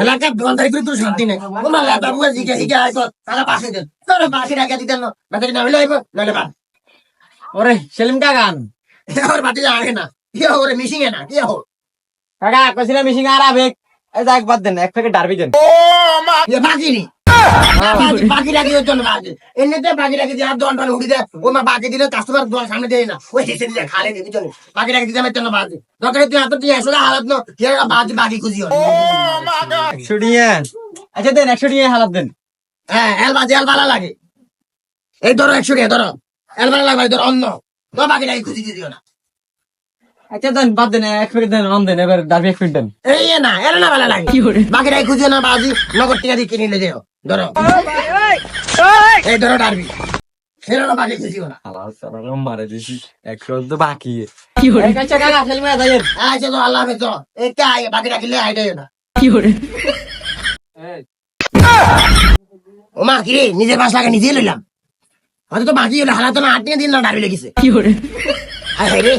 এলাকার দোকানদারি করে তোর শান্তি নেই। তোমার বাবু জিজ্ঞাসা জিজ্ঞা আয় কর। তারা পাশে দেন। তোর পাশে রাখা দিতেন না। ব্যাটারি না হইলে আইব নইলে বাদ। ওরে সেলিম কাকান। ওর বাটি আগে না। ইয়ে ওরে মিশিং এ না ইয়ে হো কাকা কইছিল মিশিং আর আবেগ। এই যাক বাদ দেন এক প্যাকেট ডারবি দেন। ও মা। ইয়ে বাকি নি বাকি রাখি ওর জন্য বাকি এমনিতে বাকি রাখি দিয়ে আর দন টন উড়ি দেয়। ও মা বাকি দিলে কাস্টমার দোয়ার সামনে দেয় না। ওই হেসে দিলে খালে দিবি জন্য বাকি রাখি দিতে আমার জন্য বাকি দরকার তুই হাতে তুই এসো হালত না। বাকি খুঁজি। ও মা একশো টিয়া আচ্ছা দেন একশো টিয়া হালাত দেন। হ্যাঁ এল বাজে এল ভালো লাগে। এই ধরো একশো টাকা ধরো। এল ভালো লাগবে ধরো অন্য। তো বাকি রাখি খুঁজি দিও না। আচ্ছা দেন বাদ দেন এক দেন অন দেন এবার ডারবি এক প্যাকেট দেন। এই না এর না ভালো লাগে। বাকি রাখি খুঁজিও না বাজি নগদ টিকা দিয়ে কিনে দেও ধরো। এই ধরো ডারবি। না বাকি ও মা কি নিজের পাঁচ লাখ নিজে লইলাম। হয়তো তো বাকি হলে হালাতো না আট দিন না ডাবি লেগেছে কি করে? রে।